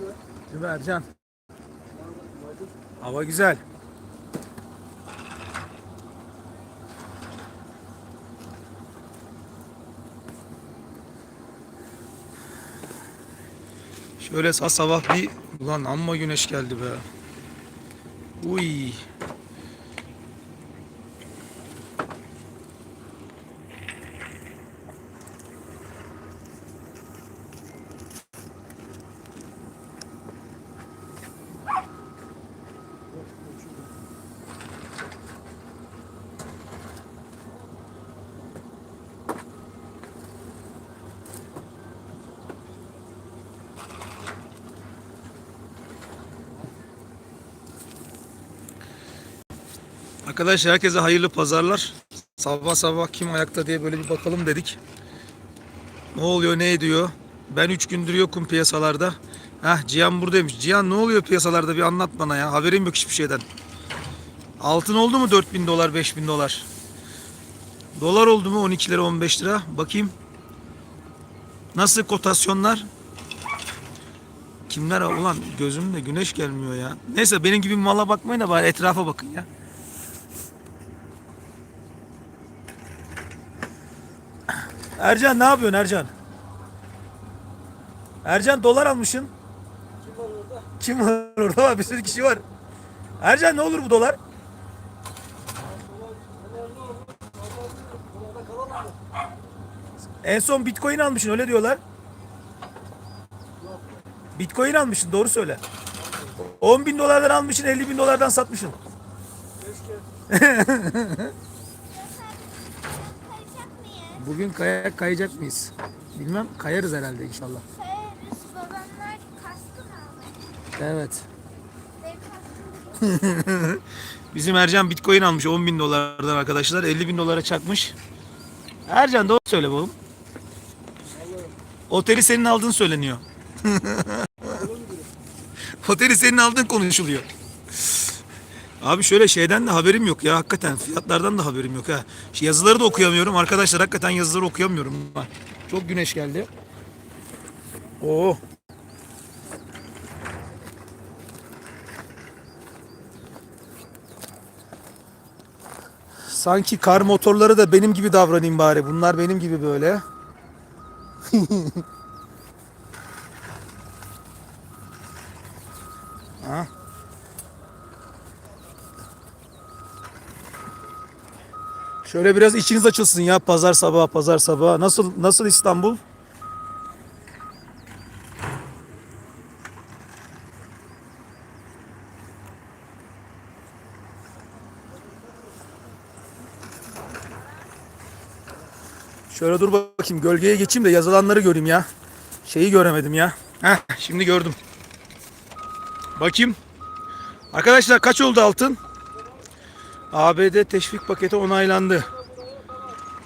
Değil mi Ercan? Hava güzel. Şöyle sa- sabah bir ulan amma güneş geldi be. Uy. Arkadaşlar herkese hayırlı pazarlar. Sabah sabah kim ayakta diye böyle bir bakalım dedik. Ne oluyor ne ediyor? Ben 3 gündür yokum piyasalarda. Heh Cihan buradaymış. Cihan ne oluyor piyasalarda bir anlat bana ya. Haberim yok hiçbir şeyden. Altın oldu mu 4000 dolar 5000 dolar? Dolar oldu mu 12 lira 15 lira? Bakayım. Nasıl kotasyonlar? Kimler ulan gözümde güneş gelmiyor ya. Neyse benim gibi mala bakmayın da bari etrafa bakın ya. Ercan ne yapıyorsun Ercan? Ercan dolar almışsın. Kim var orada? Kim var orada? Bir sürü kişi var. Ercan ne olur bu dolar? En son bitcoin almışsın öyle diyorlar. Bitcoin almışsın doğru söyle. 10 bin dolardan almışsın 50 bin dolardan satmışsın. Mıyız? Bugün kayak kayacak mıyız? Bilmem kayarız herhalde inşallah. Kayarız. Babamlar kaskı mı almış? Evet. Bizim Ercan bitcoin almış 10 bin dolardan arkadaşlar. 50 bin dolara çakmış. Ercan doğru söyle oğlum. Oteli senin aldığın söyleniyor. Oteli senin aldığın konuşuluyor. Abi şöyle şeyden de haberim yok ya hakikaten fiyatlardan da haberim yok ha. Şu yazıları da okuyamıyorum arkadaşlar hakikaten yazıları okuyamıyorum. Çok güneş geldi. Oo. Sanki kar motorları da benim gibi davranayım bari. Bunlar benim gibi böyle. ha. Şöyle biraz içiniz açılsın ya pazar sabahı pazar sabahı. Nasıl nasıl İstanbul? Şöyle dur bakayım gölgeye geçeyim de yazılanları göreyim ya. Şeyi göremedim ya. Heh şimdi gördüm. Bakayım. Arkadaşlar kaç oldu altın? ABD teşvik paketi onaylandı.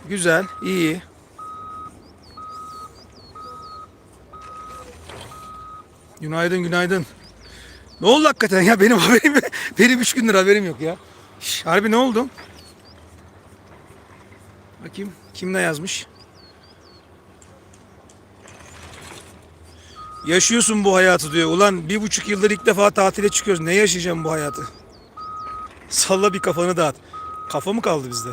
Güzel, iyi. Günaydın, günaydın. Ne oldu hakikaten ya? Benim haberim, benim üç gündür haberim yok ya. Şş, harbi ne oldu? Bakayım kim ne yazmış? Yaşıyorsun bu hayatı diyor. Ulan bir buçuk yıldır ilk defa tatile çıkıyoruz. Ne yaşayacağım bu hayatı? Salla bir kafanı dağıt. Kafa mı kaldı bizde?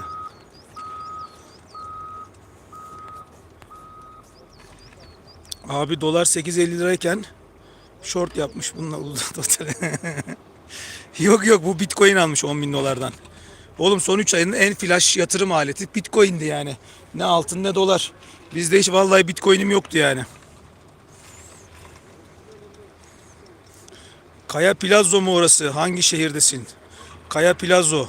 Abi dolar 8.50 lirayken short yapmış bununla Uludağ Oteli. yok yok bu bitcoin almış 10 bin dolardan. Oğlum son 3 ayının en flash yatırım aleti bitcoin'di yani. Ne altın ne dolar. Bizde hiç vallahi bitcoin'im yoktu yani. Kaya Plazo mu orası? Hangi şehirdesin? Kaya Plazo.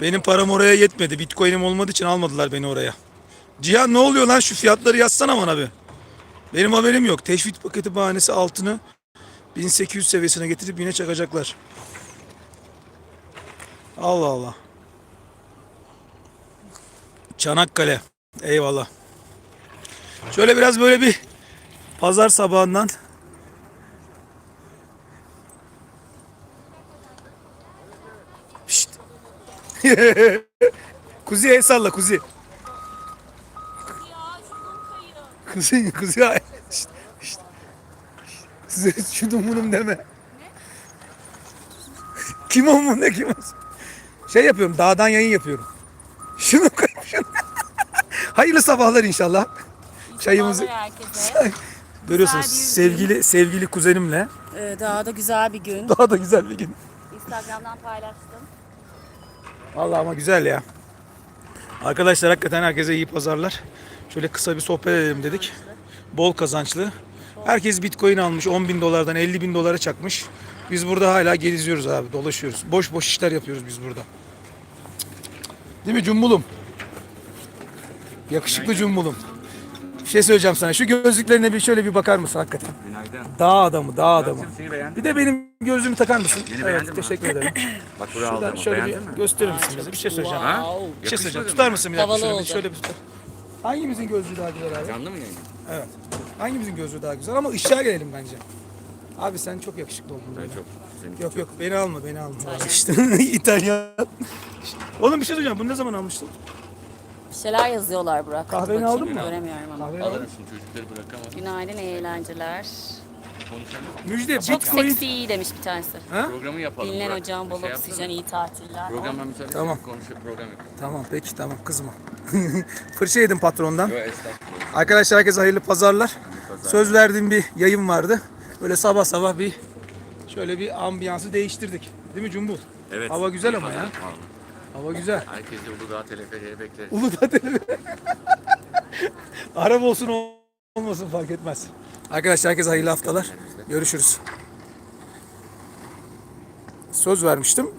Benim param oraya yetmedi. Bitcoin'im olmadığı için almadılar beni oraya. Cihan ne oluyor lan şu fiyatları yazsana bana bir. Benim haberim yok. Teşvik paketi bahanesi altını 1800 seviyesine getirip yine çakacaklar. Allah Allah. Çanakkale. Eyvallah. Şöyle biraz böyle bir pazar sabahından kuzi el salla kuzi. Kuzi kuzi. Şşt, şşt. Şunun bunun deme. kim o mu ne kim o? Şey yapıyorum dağdan yayın yapıyorum. Şunu koy şunu. Hayırlı sabahlar inşallah. Çayımızı herkese. görüyorsunuz Güzel bir gün. sevgili sevgili kuzenimle. Ee, daha da güzel bir gün. Daha da güzel bir gün. Instagram'dan paylaştım. Vallahi ama güzel ya. Arkadaşlar hakikaten herkese iyi pazarlar. Şöyle kısa bir sohbet edelim dedik. Bol kazançlı. Herkes bitcoin almış 10 bin dolardan 50 bin dolara çakmış. Biz burada hala geziyoruz abi dolaşıyoruz. Boş boş işler yapıyoruz biz burada. Değil mi Cumbulum? Yakışıklı Cumbulum. Bir şey söyleyeceğim sana. Şu gözlüklerine bir şöyle bir bakar mısın hakikaten? Günaydın. Dağ adamı, dağ adamı. Seni beğendin Bir de benim gözlüğümü takar mısın? Yeni evet, beğendin mi? teşekkür ederim. Bak buraya Şuradan aldım. şöyle Beğendin bir mi? gösterir misin bize? Bir şey söyleyeceğim. Ha? Bir şey söyleyeceğim. Tutar mı? mısın bir dakika? Havalı Şöyle, bir- oldu. şöyle bir tutar. Hangimizin gözlüğü daha güzel abi? Canlı mı yayın? Evet. Hangimizin gözlüğü daha güzel ama ışığa gelelim bence. Abi sen çok yakışıklı oldun. Ben böyle. çok. Seni Yok yok beni alma beni alma. İşte İtalyan. Oğlum bir şey söyleyeceğim. Bunu ne zaman almıştın? Şeyler yazıyorlar Burak. Kahveni bakayım. aldın mı? Göremiyorum ama. Kahve aldım. alırım şimdi çocukları bırakamadım. Günaydın, iyi eğlenceler. Konuşalım. Müjde Çok Bitcoin. seksi iyi demiş bir tanesi. Ha? Programı yapalım. Dinlen Burak. hocam, bol Şey oksijen, iyi tatiller. Program ben müsaade Tamam. tamam. konuşup program yapalım. Tamam peki tamam kızma. Fırça yedim patrondan. Yok estağfurullah. Arkadaşlar herkese hayırlı pazarlar. pazar. Söz verdiğim bir yayın vardı. Böyle sabah sabah bir şöyle bir ambiyansı değiştirdik. Değil mi Cumbul? Evet. Hava güzel ama ya. Vallahi. Hava güzel. Herkesi Uludağ teleferiye bekleriz. Uludağ Televi- Araba olsun olmasın fark etmez. Arkadaşlar herkese hayırlı haftalar. Görüşürüz. Söz vermiştim.